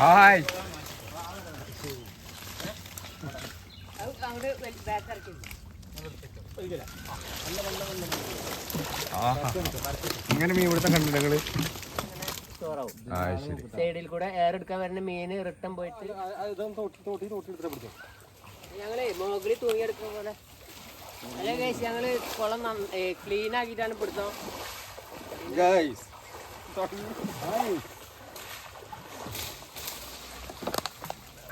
Hi. ഇങ്ങനെ മീൻ ഇവിടുത്തെ കണ്ടില്ല നിങ്ങൾ? സൈഡിൽ കൂടെ എയർ എടുക്കാൻ വരുന്ന മീന് റിട്ടൺ പോയിട്ട് ഞങ്ങൾ തൂങ്ങി തൂങ്ങിയെടുക്കുന്ന പോലെ അല്ല ഗൈസ് ഞങ്ങൾ കുളം ക്ലീൻ ആക്കിയിട്ടാണ് പിടുത്തം.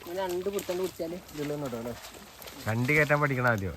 ഇങ്ങനെ രണ്ട് വണ്ടി കയറ്റാൻ പഠിക്കണം ആദ്യം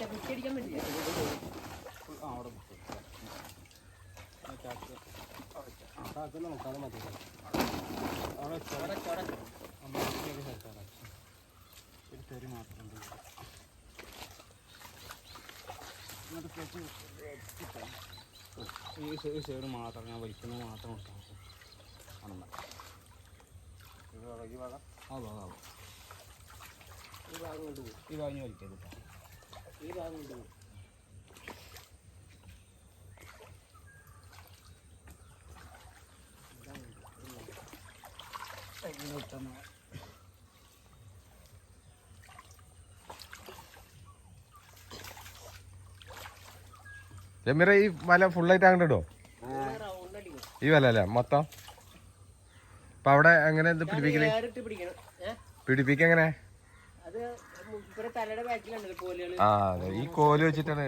മറ്റേ കുറ്റി അടിക്കാൻ പറ്റില്ല ഈ സൈഡ് മാത്രം ഞാൻ വലിക്കുന്നത് മാത്രം കൊടുക്കാം ആ ഭാഗം ഈ ഭാഗം കൊണ്ട് പോകും ഈ ഭാഗം വലിക്കരുത് ഈ ഭാഗം കൊണ്ട് പോകും ജമീറ ഈ വല ഫുള്ളായിട്ട് അങ്ങോട്ട് ഇടോ. ഈ വല അല്ലേ? മൊത്തം? അപ്പൊ അവിടെ എങ്ങനെ ഇത് പിടിപ്പിക്കെങ്ങനെ ആ അതെ. ഈ കോൽ വെച്ചിട്ടാണ്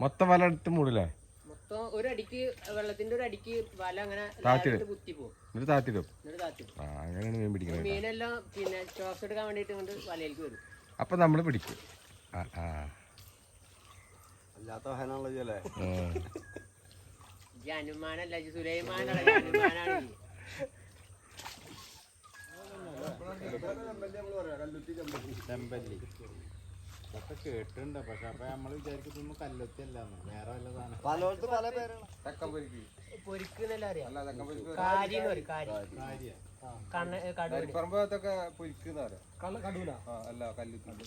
മൊത്തം വല എടുത്ത് മൂടില്ലേ? മൊത്തം ഒരു അടിക്ക് വെള്ളത്തിന്റെ ഒരു അടിക്ക് വല അങ്ങനെ താഴ്ത്തി layer ഇട്ട് കുത്തി പോകും എന്നിട്ട് താത്തിടും ആ അങ്ങനെയാണ് മീൻ പിടിക്കുന്നത് മീനെല്ലാം പിന്നെ ശ്വാസം എടുക്കാൻ വേണ്ടിയിട്ട് കൊണ്ട് വലയിലേക്ക് വരും. അപ്പൊ നമ്മൾ പിടിക്കും. അല്ലാത്ത അനുമാനല്ല സുലൈമാനാണ് അനുമാനാണ് ഇതൊക്കെ കേട്ടിട്ടുണ്ട് പക്ഷെ അപ്പൊ നമ്മൾ വിചാരിക്കുന്നു കല്ലൊത്തി അല്ല വേറെ വല്ല സാധനം. പലയിടത്ത് പല പേരാണ് തെക്കൻ പൊരിക്ക് അറിയാം കാര്യ.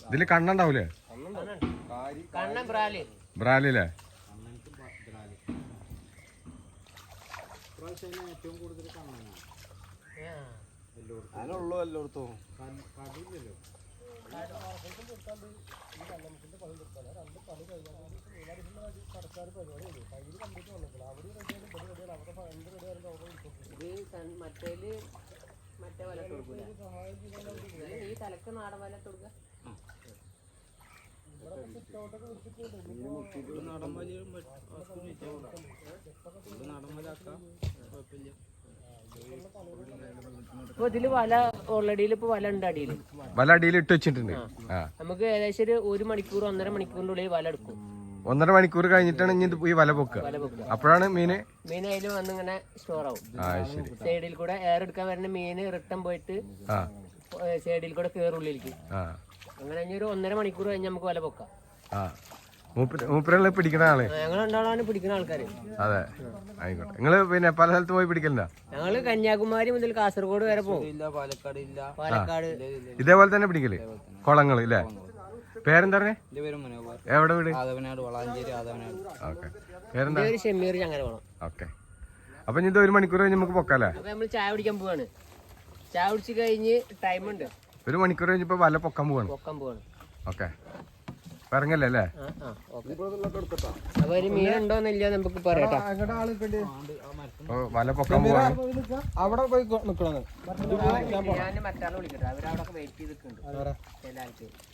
ഇതിൽ കണ്ണുണ്ടാവൂലേ? കാരി കണ്ണൻ ബ്രാൽ. ബ്രാലില്ലേ അന്നെനിക്ക് ബ്രാലി. പ്രാവശ്യം ഏറ്റവും കൂടുതൽ കണ്ണനാണ്. ആ. എല്ലായിടത്തും അതിനുള്ളൂ എല്ലായിടത്തും കടിയില്ലല്ലോ ഇത് മറ്റേൽ മറ്റേ വല കൊടുക്കൂല ഈ തലക്ക് നാടൻ വല ഇട്ട് കൊടുക്കുക ഇത് നാടൻ വലിയ ഇത് നാടൻ വലിയ ആക്കാം കുഴപ്പമില്ല ഇപ്പൊ ഇതിൽ വല ഓൾറെഡി ഇപ്പൊ വല ഉണ്ട് അടിയിൽ വല അടിയിൽ ഇട്ട് വെച്ചിട്ടുണ്ട് നമുക്ക് ഏകദേശം ഒരു ഒരു മണിക്കൂർ ഒന്നര മണിക്കൂറിന്റെ ഉള്ളിൽ വല എടുക്കും. ഒന്നര മണിക്കൂർ കഴിഞ്ഞിട്ടാണ് ഇനി ഇത് ഈ വല പൊക്കുക. അപ്പോഴാണ് മീന് മീൻ അതിൽ വന്ന് ഇങ്ങനെ സ്റ്റോർ ആവും സൈഡിൽ കൂടെ എയർ എടുക്കാൻ വരുന്ന മീന് റിട്ടേൺ പോയിട്ട് ആ. സൈഡിൽ കൂടെ കേറുള്ളിലേക്ക് ആ. അങ്ങനെ ഇനി ഒരു ഒന്നര മണിക്കൂർ കഴിഞ്ഞ് നമുക്ക് വല പൊക്കാം. ആ. മൂപ്പര് പിടിക്കുന്ന ആൾ? ഞങ്ങൾ പിടിക്കുന്ന ആൾക്കാർ അതെ. ആയിക്കോട്ടെ. നിങ്ങൾ പിന്നെ പല സ്ഥലത്ത് പോയി പിടിക്കലുണ്ടോ? ഞങ്ങൾ കന്യാകുമാരി മുതൽ കാസർഗോഡ് വരെ പോകും. പാലക്കാട് ഇല്ല. പാലക്കാട്. ഇതേപോലെ തന്നെ പിടിക്കൽ? കുളങ്ങൾ ഇല്ലേ? പേരെന്താ പറഞ്ഞേ? എവിടെ വീട്? ഓക്കെ. പേരെന്താ? അപ്പൊ ഇനി ഇത് ഒരു മണിക്കൂർ കഴിഞ്ഞ് നമുക്ക് പൊക്കാല്ലേ? ചായ കുടിക്കാൻ പോവാണ്. ചായ കുടിച്ച് കഴിഞ്ഞ് ടൈം ഉണ്ട്. ഒരു മണിക്കൂർ കഴിഞ്ഞപ്പോ വല പൊക്കാൻ പോവാണ്. പൊക്കാൻ പോവാണ്. ഓക്കെ. ഇറങ്ങല്ലേ അല്ലേ? ആ ആ ഓക്കെ. അപ്പൊ ഒരു മീൻ ഉണ്ടോന്നില്ല നമുക്ക് പറയട്ടോ. അപ്പൊ വല പൊക്കാൻ പോവാണ്. അവിടെ പോയി നിക്കണത് ഞാൻ മറ്റാളെ വിളിക്കട്ടെ. അവരവിടെ വെയിറ്റ് ചെയ്ത് നിൽക്കുന്നുണ്ട്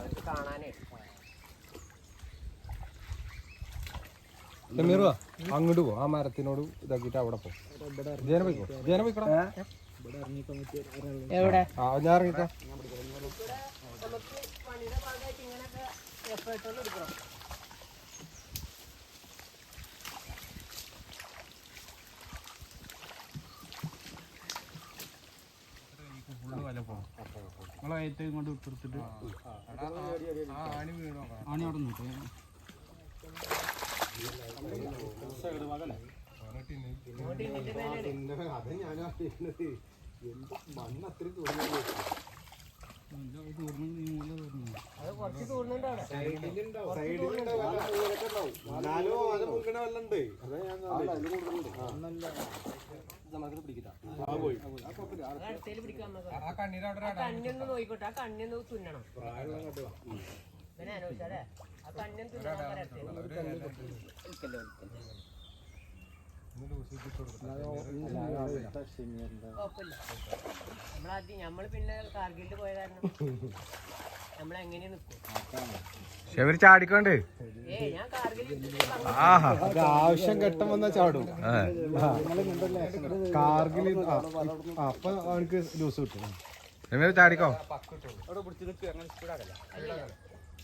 അവർക്ക് കാണാനേ. ഷമീറുവാ അങ്ങോട്ട് പോ. ആ മരത്തിനോട് ഇതാക്കിട്ട് അവിടെ പോ. ജേന പോയിക്കോ? ജേന പോയിക്കോ എവിടെ? ആ ഞാൻ ഇറങ്ങിക്കാം നമുക്ക് പണിയുടെ ഭാഗമായിട്ട് ഇങ്ങനെയൊക്കെ എഫേർട്ട് ഒന്ന് എടുക്കണം നിങ്ങളായിട്ട് ഇങ്ങോട്ട് ഇട്ടെടുത്തിട്ട് ആണി അവിടെ നിന്നിട്ട്. അത് മുങ്ങണ തോന്നുന്നുണ്ട് അവിടെ അത് അടുത്തേൽ നോക്കാം. ആ നോയിക്കോട്ടെ ആ തുന്നണം. ആ തുന്നണം പറയട്ടെ. കുഴപ്പമില്ല. നമ്മളാദ്യം നമ്മൾ പിന്നെ കാർഗിലിൽ പോയ കാരണം അവർ ചാടിക്കോണ്ട്. ആവശ്യം ഘട്ടം വന്നാ ചാടും. ആ. കാർഗിൽ അപ്പൊ അവനക്ക് ലൂസ് കിട്ടും. ചാടിക്കോ?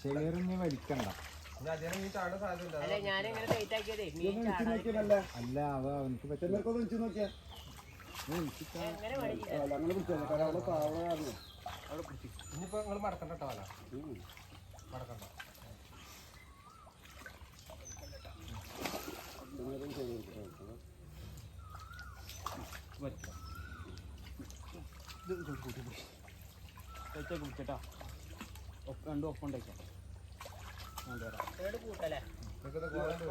ഷെയറിന് വലിക്കണ്ട. അല്ല അവ അവനക്ക് പറ്റില്ല എങ്ങനെ പിടിച്ചു ഇനിയിപ്പോൾ നിങ്ങൾ മടക്കണ്ട കേട്ടോ അല്ല മടക്കണ്ട രണ്ടും ഒപ്പം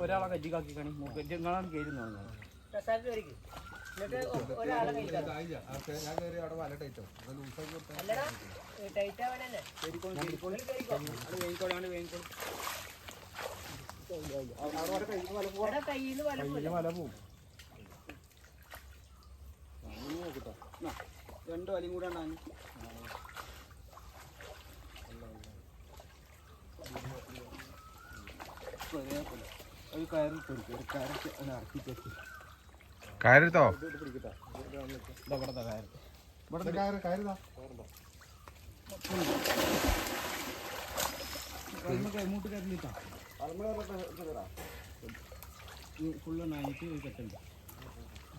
ഒരാളെ കജ്ജിക്കാക്കി കാണി കയ്യിലാണ് ഞാൻ കയറി അവിടെ രണ്ട് വലിയും കൂടെ ഉണ്ടാകും ഒരു കയറി ഒരു കയറി ഇറക്കി തെറ്റി കയറിത്തോ ഇവിടെ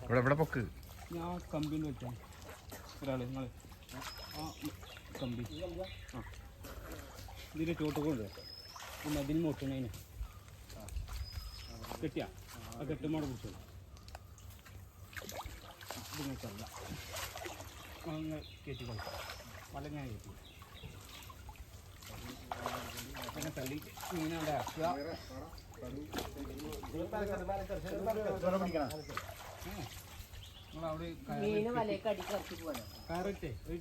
ഇവിടെ ഇവിടെ പൊക്ക്. ഞാൻ കമ്പിന്ന് വെച്ചാൽ ഒരാൾ നിങ്ങൾ ആ കമ്പി ആ ഇതിന്റെ ചോട്ട് കൊണ്ട് ആ. മതിൽ മുട്ടണതിന് കെട്ടിയ? ആ കെട്ടുമ്പോൾ പിടിച്ചോളൂ. ഇതിങ്ങൾക്കല്ല അങ്ങനെ കയറ്റി കൊടുക്കാം. മലങ്ങനെ കയറ്റി അങ്ങനെ തള്ളി ആക്കുക നിങ്ങളവിടെ മീന് വലയൊക്കെ അടിക്ക് ഇറക്കി പോവാണ് കറക്റ്റ് ഒരു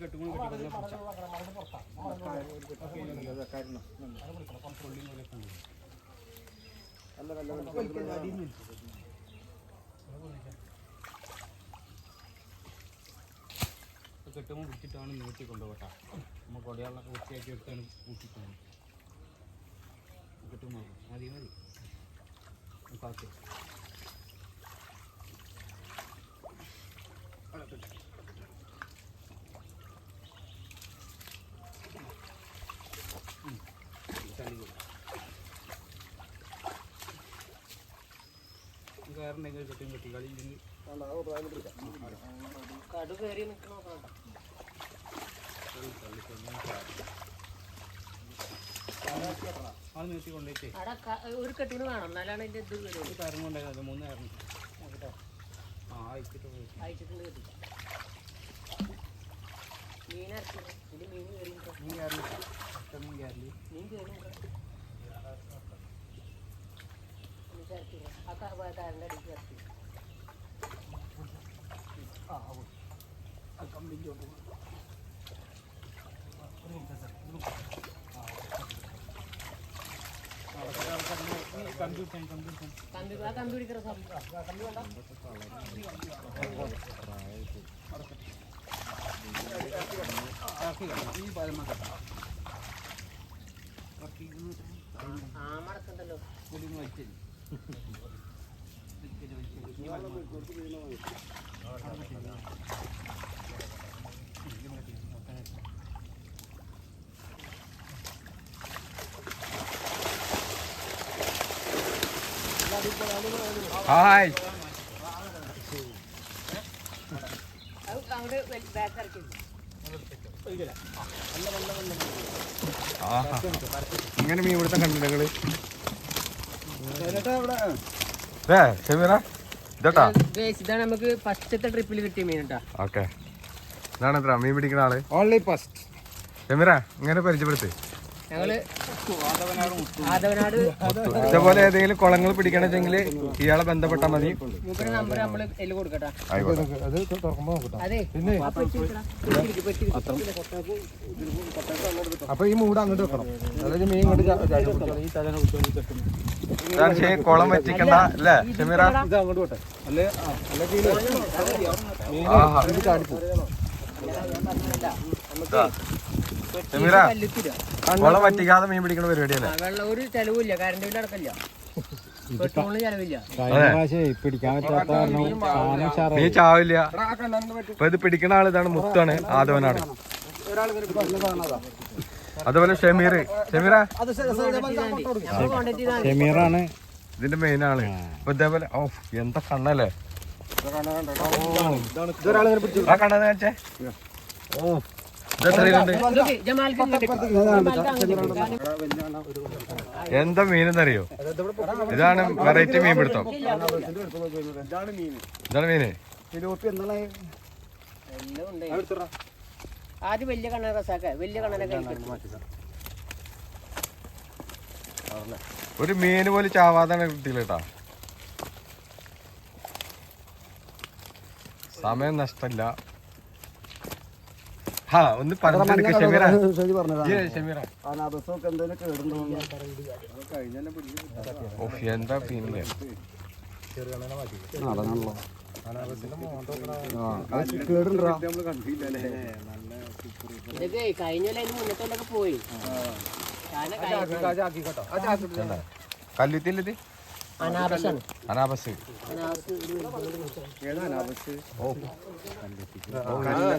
കെട്ടുമ്പോൾ വിട്ടിട്ടാണ് നീട്ടി കൊണ്ടുപോകട്ട. നമ്മൾ കൊടയാളൊക്കെ വൃത്തിയാക്കി എടുത്താണ് കൂട്ടിട്ടാണ് കെട്ടുമ്പോൾ മതി. മതി കാക്കി കയറുണ്ടെങ്കിൽ ചുറ്റും കെട്ടി. കളി കടു കയറി നിൽക്കണ നോക്കണം ആൾ നിർത്തി കൊണ്ടുപോയിട്ടേ. അവിടെ ക- ഒരു കെട്ടിന് വേണം. എന്നാലാണ് അതിന്റെ ഇത്. ഒരു കയറും കൊണ്ടായിരുന്നു മൂന്ന് കയറും. ആ അയച്ചിട്ട് പോയി. അയച്ചിട്ടുണ്ട് കെട്ടിച്ച മീൻ ഇതിൽ മീൻ കയറി. മീൻ കയറി മീൻ കയറില്ല മീൻ കയറി ഇറക്കിയില്ല. ആ ക- ആ കാലിന്റെ അടിക്ക് ഇറക്കി. കമ്പ്യൂട്ടർ കമ്പ്യൂട്ടർ കമ്പി ആ കമ്പി പിടിക്കുന്ന സാധനം. ഈ പാലം ആ മടക്കണ്ടല്ലോ പൊടി വലിച്ചില്ല ഹായ്. ഇങ്ങനെ മീൻ ഇവിടുത്തെ കണ്ടിട്ടുണ്ട് നിങ്ങൾ ഏ ഷമീറ ഇതട്ടാ ഗൈസ് ഇതാണ് നമുക്ക് ഫസ്റ്റത്തെ ട്രിപ്പിൽ കിട്ടിയ മീൻ കേട്ടാ ഓക്കെ ഇതാണ് എത്ര മീൻ പിടിക്കുന്ന ആൾ ഓൺലി ഫസ്റ്റ് ഷമീറ ഇങ്ങനെ പരിചയപ്പെടുത്ത് ഞങ്ങൾ ആദവനാട് ഇതേപോലെ ഏതെങ്കിലും കുളങ്ങൾ പിടിക്കണമെങ്കിൽ ഇയാളെ ബന്ധപ്പെട്ടാൽ മതി. അപ്പൊ ഈ മൂട് അങ്ങോട്ട് വെക്കണം അതായത് മീൻ ഇങ്ങോട്ട് ഈ തലേനെ കുളം വെച്ചിക്കണ്ട അല്ലേ? ഷമീറ? ഷമീറ. കുളം വറ്റിക്കാതെ മീൻ പിടിക്കുന്ന പരിപാടിയല്ലേ? ഒരു ചെലവില്ല. കറണ്ട് ബില്ല് അടക്കില്ല നീ ചാവില്ല. ഇപ്പൊ ഇത് പിടിക്കുന്ന ആൾ ഇതാണ് മുത്താണ് ആദവനാണ്. അതുപോലെ ഷമീർ. ഷമീറ? ഷമീറാണ്. ഇതിന്റെ മെയിൻ ആൾ. അപ്പൊ ഇതേപോലെ ഓ. എന്താ കണ്ണല്ലേ ആ കണ്ണെന്ന് വെച്ചേ. ഓ. എന്താ മീനെന്നറിയോ? ഇതാണ് വെറൈറ്റി മീൻ പിടുത്തം. ഇതാണ് മീൻ. ഇതാണ് മീന് തിരുവപ്പി എന്താണ് എല്ലാം ഉണ്ട്. ആദ്യം വലിയ കണ്ണ റസാക്ക. വലിയ കണ്ണനെ കഴിക്കണം ഒരു മീൻ പോലെ ചാവാതാണ് കിട്ടിയില്ല കേട്ടാ. സമയം നഷ്ടല്ല ഹാ ഒന്ന് പറഞ്ഞെടുക്ക ഷമീറ. ഷമീറ. എന്താ പിന്നെ? കേടുണ്ടോ? ഇതൊക്കെ കഴിഞ്ഞ പോയി. കല്ലുത്തില്ലത്? അനാബസ്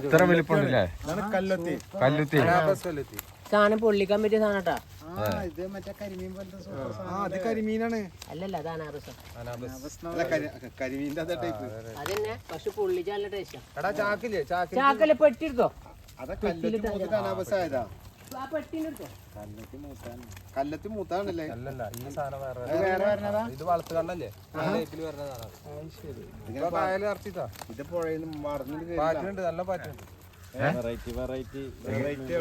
ഇത്ര വലിപ്പമുണ്ടല്ലേ കല്ലെത്തി. കല്ലുത്തി. സാധനം പൊള്ളിക്കാൻ പറ്റിയ സാധനട്ടാ. കേട്ടാ ഇത് മറ്റേ കരിമീൻ പോലത്തെ ആ അത് കരിമീനാണ്. അല്ലല്ല അത് അനാബസ അതന്നെ പക്ഷെ ചാക്കില്ലേ പെട്ടിരുത്തോ അതാ കല്ലെത്തി ആ മൂത്താണല്ലേ? അല്ലല്ല ഈ സാധനം വേറെ വേറെ വരണതാ ഇത് വളർത്തു കണ്ണല്ലേ? ഇത് പുഴയിൽ പാറ്റുണ്ട് നല്ല പാറ്റുണ്ട്. വെറൈറ്റി വെറൈറ്റി വെറൈറ്റി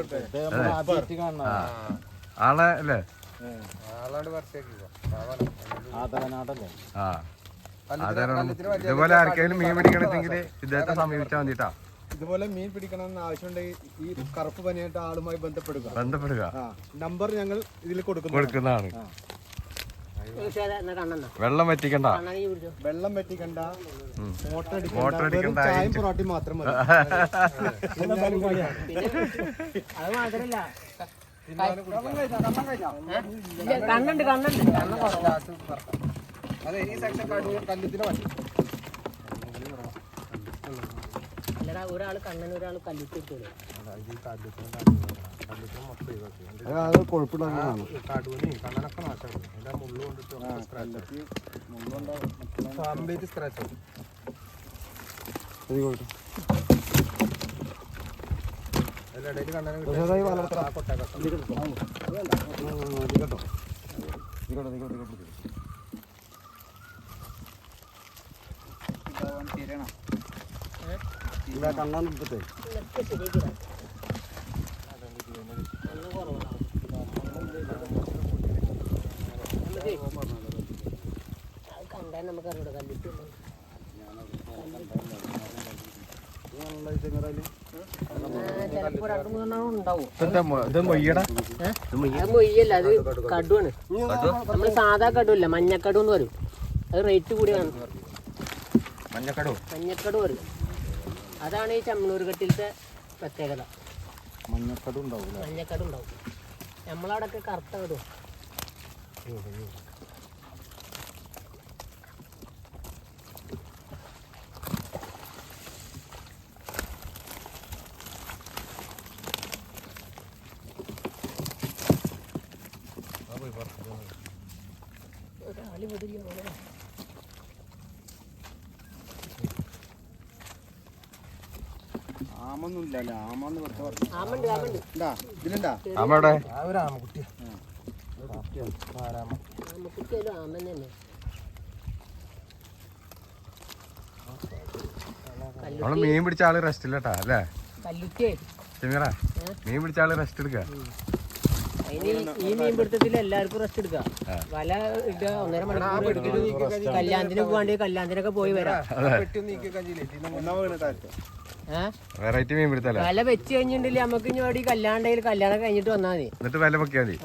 ആളെ അല്ലേ? ആദവനാടല്ലേ ആ. അതെ ഇതുപോലെ ആർക്കെങ്കിലും മീൻ പിടിക്കണമെങ്കിൽ ഇദ്ദേഹത്തെ സമീപിച്ചാൽ മതിട്ടാ. ഇതുപോലെ മീൻ പിടിക്കണമെന്ന് ആവശ്യമുണ്ടെങ്കിൽ ഈ കറുപ്പ് പനിയായിട്ട് ആളുമായി ബന്ധപ്പെടുക. ബന്ധപ്പെടുക. ആ നമ്പർ ഞങ്ങൾ ഇതിൽ കൊടുക്കുന്നു കൊടുക്കുന്നതാണ്. വെള്ളം വറ്റിക്കണ്ട. വെള്ളം പറ്റിക്കണ്ട ഉം. മോട്ടർ മോട്ടർ അടിക്കണ്ട അരിച്ച്. പൊറോട്ടയും മാത്രം മതി. അത് മാത്രല്ല ഇല്ല, കണ്ണുണ്ട് കണ്ണുണ്ട് കണ്ണ് കുറവാ. അതെ ഈ സെക്ഷൻ കല്ലുത്തിന് മതി. ഒരാൾ കണ്ണൻ ഒരാൾ കല്ലിട്ട് എടുത്തോളൂ അത് കൊഴുപ്പുണ്ടാകുന്നതാണ് കടുവനി കണ്ണനൊക്കെ നാശമാണ് എന്റെ മുള്ളു കൊണ്ടിട്ട് സ്ക്രാച്ച് കംപ്ലീറ്റ് സ്ക്രാച്ച് ആവും അതിലിടയിൽ കണ്ണനെ കേട്ടോ ഇത് കേട്ടോ ഇത് കേട്ടോ ഇവിടെ കണ്ണാൻ എടുത്തിട്ടേ കണ്ടാൽ നമുക്ക് അത് മൊയ്യല്ല അത് കടുവാണ്. നമ്മൾ സാധാ കടുവല്ല മഞ്ഞക്കടു എന്ന് പറയും. അത് റേറ്റ് കൂടിയാണ്. മഞ്ഞക്കടു മഞ്ഞക്കടു പറയും. അതാണ് ഈ ചമ്മണൂർ കെട്ടിലത്തെ പ്രത്യേകത. മഞ്ഞക്കട ഉണ്ടാവും മഞ്ഞക്കട ഉണ്ടാവും. നമ്മളവിടൊക്കെ കറുത്ത കടും ഒരാളി വിടില്ല മോനെ. ആമൊന്നും പറഞ്ഞു. ഇതിലുണ്ടാ ഒരു ആമക്കുട്ടിയാ ആമക്കുട്ടിയാലും ആമൻ തന്നെ നമ്മൾ മീൻ പിടിച്ച ആൾ റെസ്റ്റ് ഇല്ലട്ടാ അല്ലേ? ചെമീറ മീൻ പിടിച്ച ആൾ റെസ്റ്റ് എടുക്ക. ഈ മീൻ പിടുത്തത്തിൽ എല്ലാവർക്കും റെസ്റ്റ് എടുക്കാം. വല ഇടുക ഒന്നര മണിക്കൂർ കല്യാണത്തിന് പോകാണ്ട് കല്യാണത്തിനൊക്കെ പോയി വരാം. വെറൈറ്റി മീൻ പിടുത്തല്ല? വല വെച്ച് കഴിഞ്ഞിട്ടില്ല നമുക്ക് ഇനി ഇവിടെ കല്യാണം കല്യാണം കഴിഞ്ഞിട്ട് വന്നാൽ മതി. എന്നിട്ട് വില വെക്കാൻ മതി.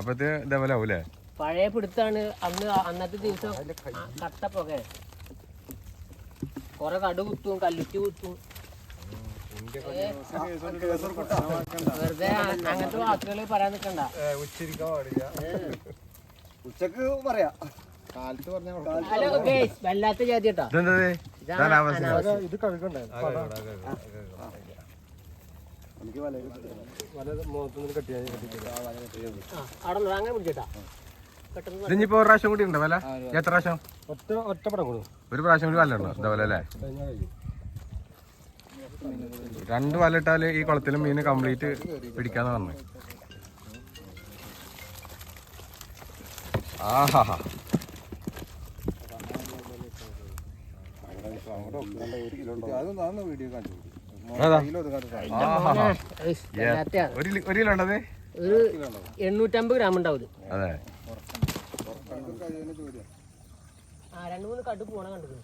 അപ്പത്തെ ഇതേപോലെ ആവൂലേ? പഴയ പിടുത്താണ്. അന്ന് അന്നത്തെ ദിവസം കട്ട പുക. കൊറേ കടു കുത്തും കല്ലുറ്റി കുത്തും. വെറുതെ അങ്ങനത്തെ വാക്കുകൾ പറയാൻ നിൽക്കണ്ട ഉച്ചയ്ക്ക് പറയാ. വല്ലാത്ത ജാതി കേട്ടോ. ഇത് വല വല ഇതിനിപ്പോ ഒരു പ്രാവശ്യം കൂടി ഉണ്ടോ വല? എത്ര പ്രാവശ്യം? ഒറ്റ ഒറ്റപ്പടം കൊടുക്കും ഒരു പ്രാവശ്യം കൂടി വല ഉണ്ടോ? എന്താ അല്ലേ? കഴിഞ്ഞാൽ രണ്ട് വല ഇട്ടാൽ ഈ കുളത്തിലും മീൻ കംപ്ലീറ്റ് പിടിക്കാന്ന് പറഞ്ഞു. ആഹാ അതൊന്നും വീഡിയോ കണ്ടു ഏതാ? മോനെ, ആഹാ. ഏയ്സ്, വല്ലാത്തയാണ്. ഒരു കിലോ ഉണ്ടത്? ഒരു എണ്ണൂറ്റമ്പത് ഗ്രാം ഉണ്ടാവും. അതെ. ആ രണ്ട് മൂന്ന് കടു പോണ കണ്ടു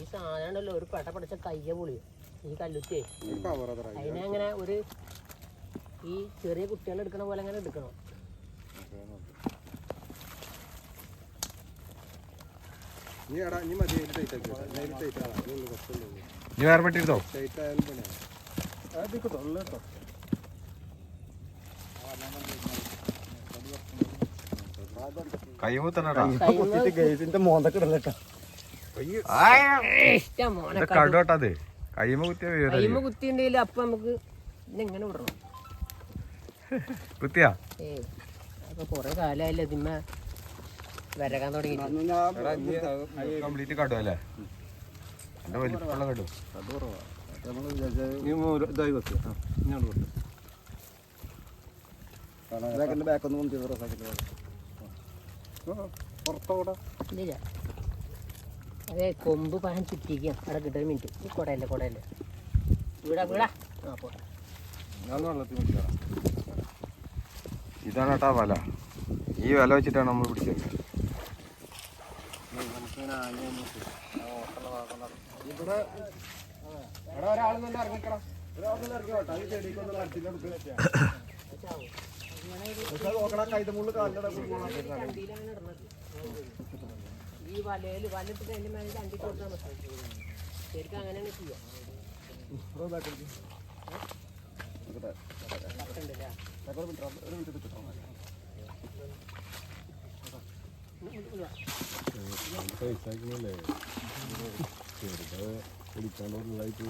ഈ സാധനം ഉണ്ടല്ലോ ഒരു പെട്ട പടച്ച കയ്യ പൊളി ഈ കല്ലുറ്റേ. അതിനെ അങ്ങനെ ഒരു ഈ ചെറിയ കുട്ടികളെടുക്കണ പോലെ അങ്ങനെ എടുക്കണം. നീ വേറെ പെട്ടിരുത്തോ ടൈറ്റ് ആയാലും പിന്നെ. കൈ മൂത്തണടാ ഗേസിന്റെ മോന്തൊക്കെ ഇടലട്ടാ ഇഷ്ടം മോനെ കടുവട്ടത് കൈമ കുത്തിയ കൈമ കുത്തിണ്ടെങ്കിൽ അപ്പൊ നമുക്ക് ഇതെങ്ങനെ വിടണം? കുത്തിയാ? കൊറേ കാലമായില്ലേ ഇതിമ്മ. വരകാൻ തുടങ്ങി. കംപ്ലീറ്റ് കടുവ അല്ലേ? എന്റെ വലിപ്പമുള്ള കടു ഇതായി വെക്കുക ഇങ്ങോട്ട് വെക്കുക ബാക്കിന്റെ ബാക്കൊന്നും കൊണ്ട് പുറത്തോടെ ഇല്ല. അതെ കൊമ്പ് പഴം ചുറ്റിക്കാം അവിടെ കിട്ടുന്ന മിനിറ്റ് ഈ കൊടയല്ലേ കൊടയല്ലേ? വീടാ വീടാ. ഇതാണ് കേട്ടാ വല ഈ വല വെച്ചിട്ടാണ് നമ്മൾ പിടിച്ചത്. ഇവിടെ കേട്ടോ ഈ ശരിക്കും അങ്ങനെയാണ് ചെയ്യുക കത്തുണ്ടല്ലേ പൈസ ആക്കണല്ലേ ചെറുതെ പിടിക്കാണ്ട് ഉള്ളതായിട്ട്